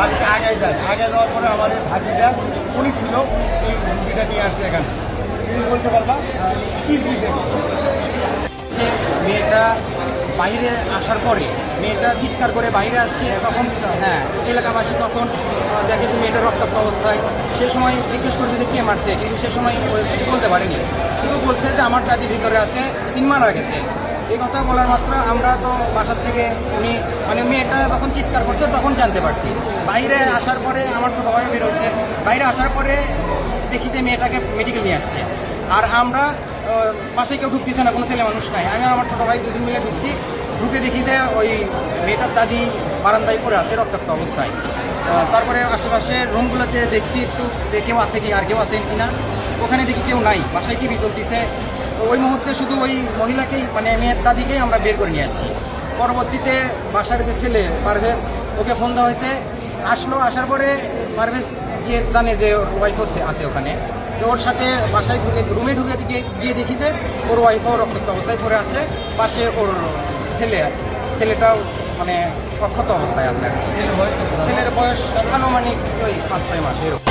বাড়িতে আগে যায়। আগে যাওয়ার পরে আমাদের ভাতিজা, উনি ছিল এই রুগীটা নিয়ে আসছে এখানে। তুমি বলতে পারবা, কি কি মেয়েটা বাইরে আসার পরে, মেয়েটা চিৎকার করে বাইরে আসছে, তখন হ্যাঁ এলাকাবাসী তখন দেখে যে মেয়েটা রক্তাক্ত অবস্থায়। সে সময় জিজ্ঞেস করছে যে কে মারছে, কিন্তু সে সময় বলতে পারেনি। শুধু বলছে যে আমার দাদি ভিতরে আছে, তিন মারা গেছে। এই কথা বলার মাত্র আমরা তো বাসার থেকে উনি মানে মেয়েটা যখন চিৎকার করছে তখন জানতে পারছি? বাইরে আসার পরে আমার ছোটো ভাই বের হয়েছে। বাইরে আসার পরে দেখি যে মেয়েটাকে মেডিকেল নিয়ে আসছে। আর আমরা পাশে কেউ ঢুকতেছে না, কোনো ছেলে মানুষ নাই। আমি আমার ছোটো ভাই দুদিন মিলে ঢুকছি। ঢুকে দেখি যে ওই মেয়েটার দাদি বারান্দায় পড়ে আছে রক্তাক্ত অবস্থায়। তারপরে আশেপাশে রুমগুলোতে দেখছি একটু কেউ আছে কি, আর কেউ আছে কি না। ওখানে দেখি কেউ নাই, বাসায় টিভি চলতেছে। ওই মুহূর্তে শুধু ওই মহিলাকেই মানে মেয়ের দাদিকেই আমরা বের করে নিয়ে যাচ্ছি পরবর্তীতে বাসার যে ছেলে, পারভেজ ওকে ফোন দেওয়া হয়েছে। আসলো, আসার পরে পারভেজ গিয়ে জানে যে ওয়াইফ হচ্ছে আছে ওখানে। তো ওর সাথে বাসায় ঢুকে রুমে ঢুকে গিয়ে গিয়ে দেখি যে ওর ওয়াইফও রক্তাক্ত অবস্থায় পড়ে আসে পাশে ওর ছেলে ছেলেটাও মানে অক্ষত অবস্থায় আছে ছেলের বয়স আনুমানিক ওই পাঁচ ছয় মাস এরকম।